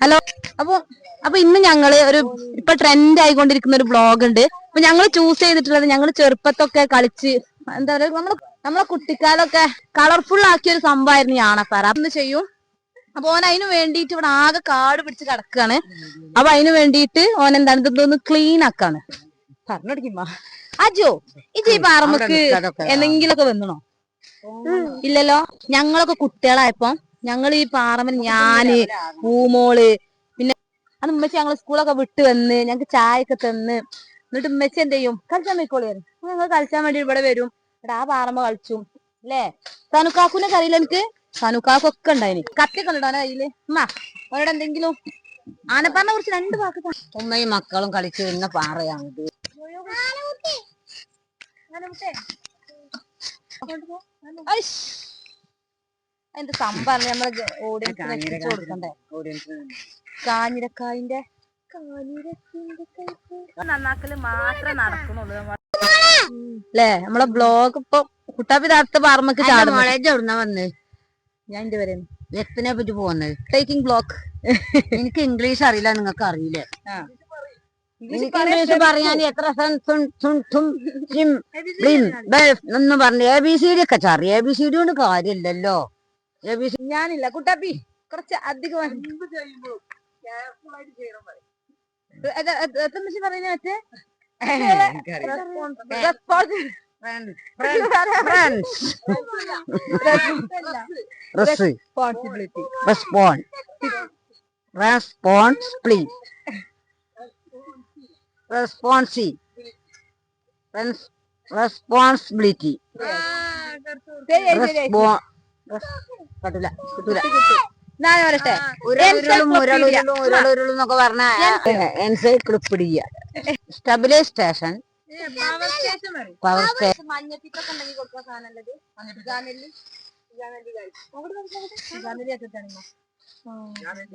Hello അപ്പൊ അപ്പൊ ഇന്ന് ഞങ്ങൾ ഒരു ഇപ്പൊ ട്രെൻഡ് ആയിക്കൊണ്ടിരിക്കുന്ന ഒരു ബ്ലോഗ് ഉണ്ട്. അപ്പൊ ഞങ്ങൾ ചൂസ് ചെയ്തിട്ടുള്ളത് ഞങ്ങൾ ചെറുപ്പത്തൊക്കെ കളിച്ച് എന്താ പറയുക നമ്മൾ നമ്മളെ കുട്ടിക്കാലൊക്കെ കളർഫുൾ ആക്കിയ ഒരു സംഭവമായിരുന്നു ഈ ആണപ്പാറ അന്ന് ചെയ്യും? അപ്പൊ ഓൻ അതിനു വേണ്ടിയിട്ട് ഇവിടെ ആകെ കാട് പിടിച്ച് കിടക്കാണ്. അപ്പൊ അതിനു വേണ്ടിയിട്ട് ഓൻ എന്താണ് ഇതൊന്ന് ക്ലീൻ ആക്കാണ്. പറഞ്ഞോടിക്കുമ്പോ. അജോ ഇത് ഈ പാറമ്മക്ക് എന്തെങ്കിലുമൊക്കെ വന്നണോ? ഇല്ലല്ലോ? ഞങ്ങളൊക്കെ കുട്ടികളായപ്പോ ഞങ്ങൾ ഈ പാറമ്മൽ ഞാൻ പൂമോൾ പിന്നെ അത് ഉമ്മച്ചി ഞങ്ങൾ സ്കൂളൊക്കെ വിട്ട് വന്ന് ഞങ്ങക്ക് ചായ ഒക്കെ തന്ന് എന്നിട്ട് ഉമ്മച്ചി എന്ത് ചെയ്യും? കളിച്ചാൻ പോയിക്കോളി പറയും. ഞങ്ങൾ കളിച്ചാൻ വേണ്ടി ഇവിടെ വരും. ഇവിടെ ആ പാറമ്മ കളിച്ചു. അല്ലേ സനുക്കാക്കുനെ അറിയില്ല എനിക്ക് സനുക്കാക്കൊക്കെ ഉണ്ടായിന്. കത്തിയൊക്കെ ഉണ്ടോ കയ്യിൽ? ഉമ്മ അവരോട് എന്തെങ്കിലും? ആനപ്പാറിനെ കുറിച്ച് രണ്ട് വാക്ക്. ഉമ്മയും മക്കളും കളിച്ചു വരുന്ന പാറയാണിത് എന്ത് സംഭവം നമ്മൾ ഓഡിയൻസിന് കൊടുക്കണ്ടേ കാഞ്ഞിരക്കായിന്റെ നന്നാക്കൽ മാത്രമേ നടക്കുന്നുള്ളൂ അല്ലേ നമ്മളെ ബ്ലോഗ് ഇപ്പൊ കുട്ടാപ്പി താത്ത പാർമക്ക് ചാടുന്നു വന്ന്? ഞാൻ ഇന്റെ വരെ എത്തിനെ പറ്റി പോകുന്നത് ടേക്കിംഗ് ബ്ലോക്ക് എനിക്ക് ഇംഗ്ലീഷ് അറിയില്ല നിങ്ങൾക്ക് അറിയില്ലേ? ഇംഗ്ലീഷ് പറയാൻ എത്ര എന്ന് പറഞ്ഞു എ ബി സി ഡി ഒക്കെ അറിയാം എ ബി സി ഡി കൊണ്ട് കാര്യമില്ലല്ലോ. എ ബി സി ഞാനില്ല. കുട്ടാപ്പി കുറച്ച് അധികം റെസ്പോൺസിബിലിറ്റി റെസ്പോൺസ് റെസ്പോൺസ് പ്ലീസ് റെസ്പോൺസി റെസ്പോൺസിബിലിറ്റി കിട്ടില്ല കിട്ടൂല ഞാൻ പറയട്ടെ ഉരുളും ഉരുളും ഉരുളും എന്നൊക്കെ പറഞ്ഞ encyclopedia stabilise station power station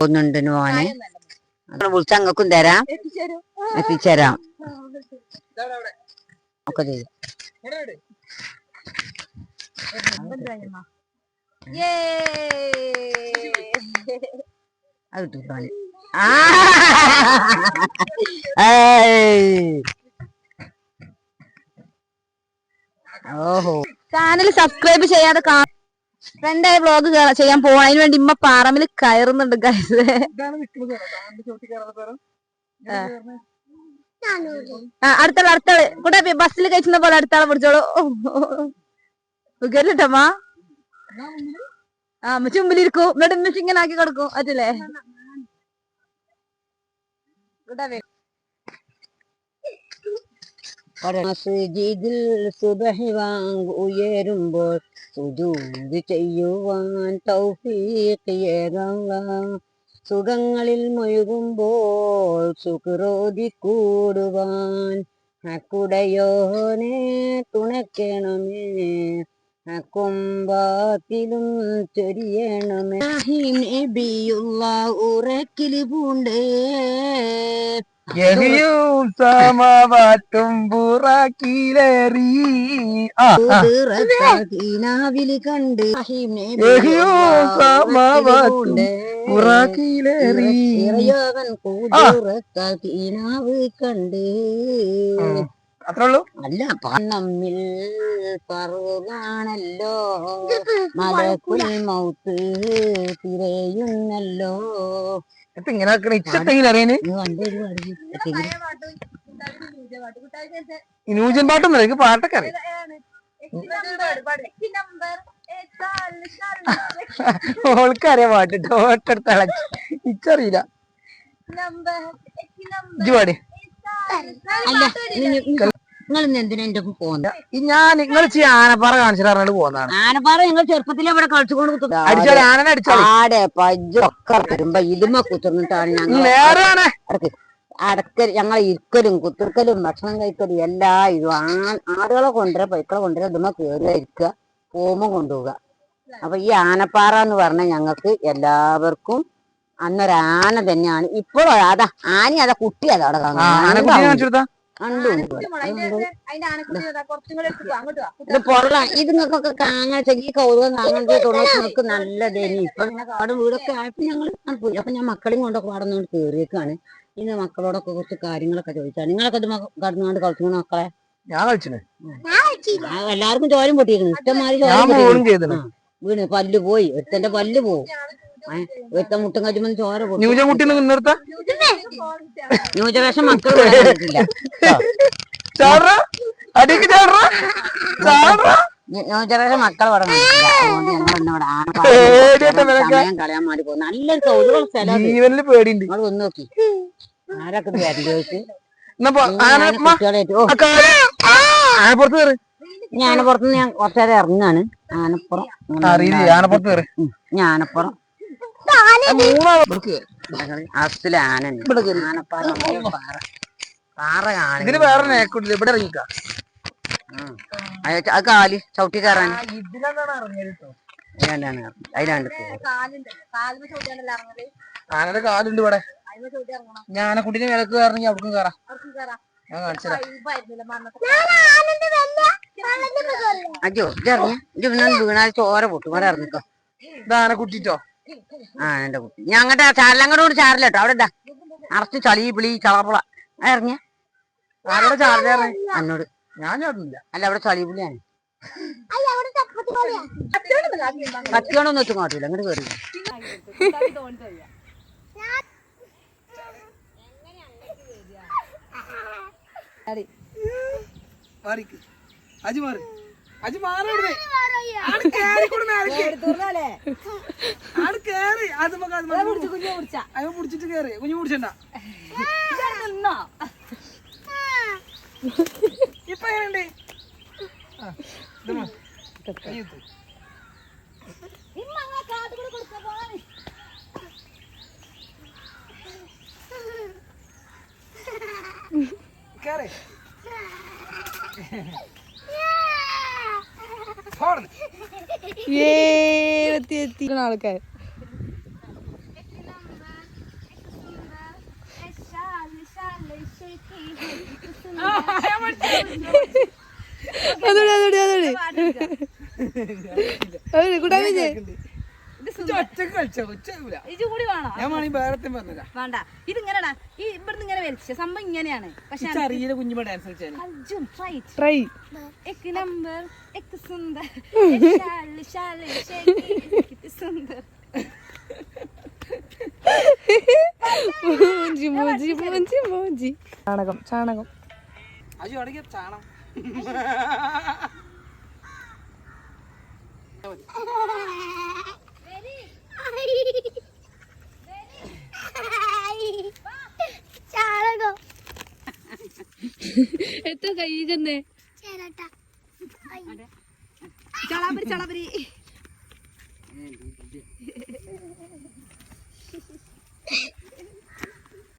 ഒന്നുണ്ട് മോനെ. വിളിച്ച അങ്ങക്കും തരാം. എത്തിച്ചേരും. ഒക്കെ അത്. ഓഹോ. ചാനൽ സബ്സ്ക്രൈബ് ചെയ്യാതെ ഫ്രണ്ടായ വ്ലോഗ് ചെയ്യാൻ പോവാ. അതിന് വേണ്ടി ഇമ്മ പാറമ്പിൽ കയറുന്നുണ്ട് ഗൈസ് അടുത്താൾ അടുത്താൾ. കൂടെ ബസ്സിൽ കഴിച്ചുന്ന പോലെ അടുത്താളെ പിടിച്ചോളൂ. സുഖല്ലിട്ടമ്മ ആ അമ്മ ചുമ്പിലിരിക്കും എന്നിട്ട് ഉമ്മച്ചി ഇങ്ങനെ ആക്കി കൊടുക്കും. മസ്ജിദിൽ സുബഹി വാങ്ക് സുജൂദ് ചെയ്യുവാൻ തൗഫീഖിയേറല്ല സുഖങ്ങളിൽ മുഴുകുമ്പോൾ സുഖറോതി കൂടുവാൻ അക്കുടയോനെ തുണയ്ക്കണമേ അക്കൊമ്പാത്തിലും ചൊരിയണമേ. ഉറക്കിൽ പൂണ്ടേ കിനാവിൽ കണ്ട് ഇറയോവൻ അല്ല പണമ്മിൽ പറവാണല്ലോ മലക്കുൽ മൗത്ത് തിരയുന്നല്ലോ. ഇപ്പൊ ഇങ്ങനെ അറിയാന്. ന്യൂജൻ പാട്ടൊന്നും എനിക്ക് പാട്ടൊക്കെ അറിയാം. ഓൾക്കറിയാം പാട്ട് ഓട്ടെടുത്ത അളച്ച്. ഇച്ചറിയില്ല ഇജ്ജ് പാടി. അല്ല നിങ്ങൾ ഇന്ന് എന്തിനാ എന്റെ ഒപ്പം പോകുന്നത് ഈ ഞാൻ നിങ്ങൾ ആനപ്പാറ കാണിച്ചിട്ട് പറഞ്ഞിട്ട് പോകുന്നതാണ് ആനപ്പാറ നിങ്ങൾ ചെറുപ്പത്തിൽ ഇവിടെ കളിച്ചുകൊണ്ട് അടിച്ചാൽ ആനനെ അടിച്ചാൽ ആടെ പജ്ജൊക്കെ വരുമ്പോ ഇതുമ കുത്തിർന്നിട്ടാണ് ഞങ്ങൾ അടക്കൽ ഞങ്ങൾ ഇരിക്കലും കുത്തിർക്കലും ഭക്ഷണം കഴിക്കലും എല്ലാ ഇതും. ആടുകളെ കൊണ്ടുവരാ പൈക്കളെ കൊണ്ടുവരാ ഇതുമ കയറുക ഇരിക്കുക ഓമ കൊണ്ടുപോവുക. അപ്പൊ ഈ ആനപ്പാറ എന്ന് പറഞ്ഞാൽ ഞങ്ങൾക്ക് എല്ലാവർക്കും അന്നൊരാന തന്നെയാണ്. ഇപ്പോഴും അതാ ആന അതാ കുട്ടി അതാ അവിടെ കണ്ടു വാ. ഇത് പൊറല ഇത് നിങ്ങൾക്കൊക്കെ കാണാൻ ഈ കൗതുകം കാണാൻ തുണക്ക് നിങ്ങൾക്ക് നല്ലതേനി ഇപ്പൊ അവിടെ കാട് വീടൊക്കെ ആയപ്പോ ഞങ്ങൾ പോയി. അപ്പൊ ഞാൻ മക്കളെയും കൊണ്ടൊക്കെ പാടുന്നോണ്ട് കേറിയേക്കാണ്. ഇന്ന് മക്കളോടൊക്കെ കുറച്ച് കാര്യങ്ങളൊക്കെ ചോദിച്ചാൽ നിങ്ങളൊക്കെ ഇത് കടന്നുകൊണ്ട് കളിച്ചു മക്കളെ? ഞാൻ കളിച്ചിന്. എല്ലാവർക്കും ചോരം പൊട്ടിയിരുന്നു ഇഷ്ടം മാറി ചോരം വീണ്. പല്ല് പോയി. ഒരുത്തന്റെ പല്ല് പോവും. മുട്ടും കച്ചുമ്പോൾ ചോര ന്യൂജവേഷം മക്കൾ ചാടറ? അടിക്ക് ചാടറ? ചാടറ? ജീവനിൽ പേടിയുണ്ട്. നോക്കി. ആരൊക്കെ ചോദിച്ച്. ആനപ്പുറത്ത് കയറി ഞാൻ കുറച്ചേരം ഇറങ്ങാണ് ആനപ്പുറം. അറിയില്ല ആനപ്പുറത്ത് കയറി ഉം, ഇതിന് വേറെ നേക്കൂട്ടില്ല ഇവിടെ ഇറങ്ങിക്ക. ആ കാൽ ചവിട്ടി കയറാൻ. ആനയുടെ കാലുണ്ട്. ഇവിടെ. ആനക്കുട്ടിനെ വിലക്ക് കയറണമെങ്കിൽ അവർക്കും കയറാം. ഞാൻ കാണിച്ചതാ ഇത് ഇറങ്ങി. ഇത് വീണാൽ ചോര പൊട്ടും. ഇവിടെ ഇറങ്ങിക്കോ. ആ എന്റെ കുട്ടി. ഞാൻ അങ്ങോട്ട് ചാരലങ്ങോട്ട് ചാരില്ല കേട്ടോ അവിടെ ഇതാ. അറച്ച് ചളി പിളി ചളപ്പുള ഇറങ്ങിയ ആരോടെ എന്നോട്. ഞാൻ ചാടുന്നില്ല. അല്ല അവിടെ ചളി പുളിയാണ്. കത്തിയോണൊന്നും എത്തും കാട്ടില്ല അങ്ങോട്ട് കയറി മാറിക്ക്. അജി മാറി. അജി മാറി അത് അത് പിടിച്ചിട്ട് കേറി. കുഞ്ഞു പിടിച്ചണ്ട ഇപ്പൊ എങ്ങനെയുണ്ട്? കേറി കുത്ത്. കേറ്. പോടുന്നു. ആൾക്കാർ അതോടെ അതോടെ അതോടെ. അതോടെ കൂട്ടാൻ ഇങ്ങനെയാണ്. മോജി മോജി മോജി മോജി. ചാണകം ചാണകം. ചാണകം എത്ര കൈകുന്നേ ചളാപരി ചളാപരി